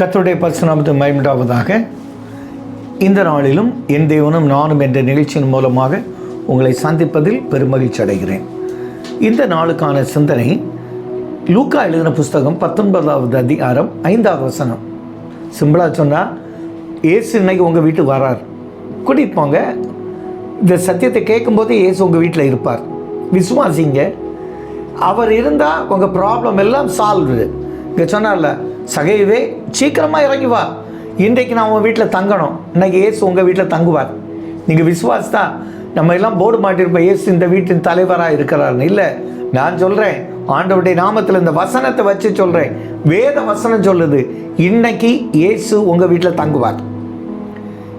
கத்தருடைய பரிசுநாமத்தை மயமிடாவதாக இந்த நாளிலும் என் தேவனும் நானும் என்ற நிகழ்ச்சியின் மூலமாக உங்களை சந்திப்பதில் பெருமகிழ்ச்சி அடைகிறேன். இந்த நாளுக்கான சிந்தனை லூக்கா எழுதின புஸ்தகம் பத்தொன்பதாவது அதிகாரம் ஐந்தாவது வசனம். சிம்பிளாக சொன்னால் ஏசு இன்னைக்கு உங்கள் வீட்டுக்கு வரார். கூட்டிகிட்டு போங்க. இந்த சத்தியத்தை கேட்கும்போது ஏசு உங்கள் வீட்டில் இருப்பார். விசுவாசிங்க. அவர் இருந்தால் உங்கள் ப்ராப்ளம் எல்லாம் சால்வ்டு இங்கே சொன்னார்ல சகைவே சீக்கிரமாக இறங்கி வா. இன்றைக்கு நான் உங்கள் வீட்டில் தங்கணும். இன்னைக்கு ஏசு உங்கள் வீட்டில் தங்குவார். நீங்கள் விசுவாசத்தா நம்ம எல்லாம் போர்டு மாட்டிருப்போம். ஏசு இந்த வீட்டின் தலைவராக இருக்கிறார்னு. இல்லை நான் சொல்கிறேன் ஆண்டவருடைய நாமத்தில் இந்த வசனத்தை வச்சு சொல்கிறேன் வேத வசனம் சொல்லுது இன்னைக்கு இயேசு உங்கள் வீட்டில் தங்குவார்.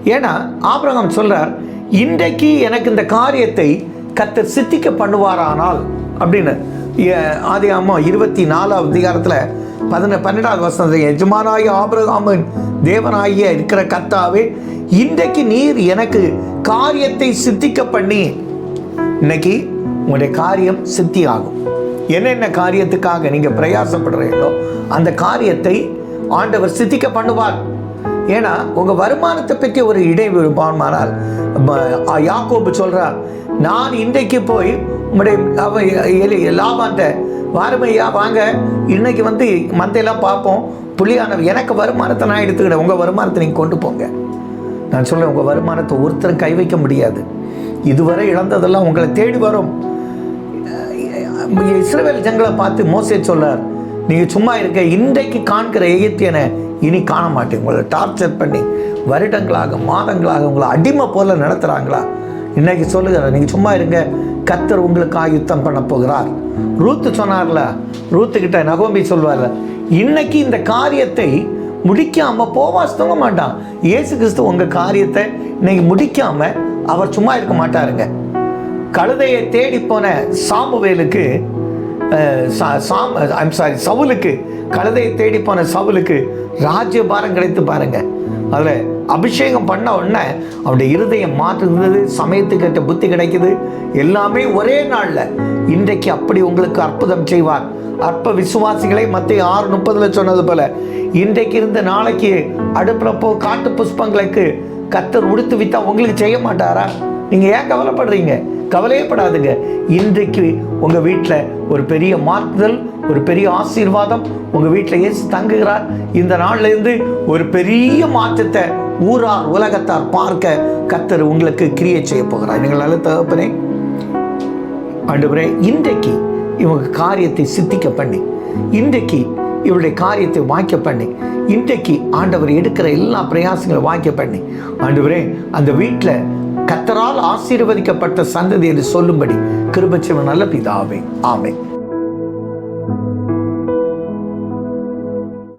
ஏன்னா ஆபிரகம் சொல்கிறார் இன்றைக்கு எனக்கு இந்த காரியத்தை கத்தர் சித்திக்க பண்ணுவாரானால் அப்படின்னு. ஏ- ஆதி அம்மா இருபத்தி நாலாவது அதிகாரத்தில் பதின பன்னெண்டாவது வசனத்தை எஜமானாகிய ஆபிரகாமின் தேவனாகிய இருக்கிற கர்த்தாவே இன்றைக்கு நீர் எனக்கு காரியத்தை சித்திக்க பண்ணி இன்னைக்கு உங்களுடைய காரியம் சித்தி ஆகும் என்னென்ன காரியத்துக்காக நீங்கள் பிரயாசப்படுறீங்களோ அந்த காரியத்தை ஆண்டவர் சித்திக்க பண்ணுவார் ஏன்னா உங்கள் வருமானத்தை பற்றி ஒரு இடைவிருப்பானால் யாக்கோபு சொல்கிறார் நான் இன்றைக்கு போய் உங்களுடைய லாபான்ட்ட வாருமையா வாங்க. இன்னைக்கு வந்து மந்தையெல்லாம் பார்ப்போம். புள்ளியான எனக்கு வருமானத்தை நான் எடுத்துக்கிட்டேன் உங்கள் வருமானத்தை நீங்கள் கொண்டு போங்க. நான் சொல்கிறேன் உங்கள் வருமானத்தை ஒருத்தரும் கை வைக்க முடியாது. இதுவரை இழந்ததெல்லாம் உங்களை தேடி வரும். இஸ்ரேல் ஜங்களை பார்த்து மோசே சொல்லார் நீங்கள் சும்மா இருக்க இன்றைக்கு காண்கிற எகிப்தியனை இனி காண மாட்டேன். உங்களை டார்ச்சர் பண்ணி வருடங்களாக மாதங்களாக உங்களை அடிமை போல நடத்துகிறாங்களா இன்றைக்கி சொல்லுகிறேன் நீங்கள் சும்மா இருங்க. கத்தர் உங்களுக்காக யுத்தம் பண்ண போகிறார். ரூத்து சொன்னார்ல ரூத்துக்கிட்ட நகோமி சொல்வார்ல இன்னைக்கு இந்த காரியத்தை முடிக்காம போவாஸ் தூங்க மாட்டான். இயேசு கிறிஸ்து உங்க காரியத்தை இன்னைக்கு முடிக்காம அவர் சும்மா இருக்க மாட்டாருங்க. கழுதையை தேடி போன சாமுவேலுக்கு சா- சாம் ஐம் சாரி சவுலுக்கு கழுதையை தேடி போன சவுலுக்கு ராஜ்யபாரம் கிடைத்து பாருங்க. அதில் அபிஷேகம் பண்ண உடனே அவருடைய இருதயம் மாற்றுகிறது சமயத்துக்கிட்ட புத்தி கிடைக்குது. எல்லாமே ஒரே நாளில் இன்றைக்கு அப்படி உங்களுக்கு அற்புதம் செய்வார். அற்ப விசுவாசிகளை மத்திய ஆறு முப்பதுல சொன்னது போல இன்றைக்கு இருந்த நாளைக்கு அடுப்புறப்போ காட்டு புஷ்பங்களுக்கு கத்தர் உடுத்து வித்தா உங்களுக்கு செய்ய மாட்டாரா? நீங்க ஏன் கவலைப்படுறீங்க? கவலையப்படாதுங்க இன்றைக்கு உங்க வீட்டில் ஒரு பெரிய மாற்றுதல் ஒரு பெரிய ஆசீர்வாதம் உங்க வீட்டில் இயேசு தங்குகிறார். இந்த நாள்ல இருந்து ஒரு பெரிய மாற்றத்தை ஊரார் உலகத்தார் பார்க்க கத்தர் உங்களுக்கு கிரியை செய்ய போகிறார். நீங்களால தகப்பனே ஆண்டவரே இன்றைக்கு இவங்க காரியத்தை சித்திக்க பண்ணி இன்றைக்கு இவருடைய காரியத்தை வாய்க்க பண்ணி இன்றைக்கு ஆண்டவர் எடுக்கிற எல்லா பிரயாசங்களும் வாய்க்க பண்ணி ஆண்டவரே அந்த வீட்டில் கத்தரால் ஆசீர்வதிக்கப்பட்ட சந்ததி என்று சொல்லும்படி கிருபச்சவன் நல்ல பிதாவே. ஆமென்.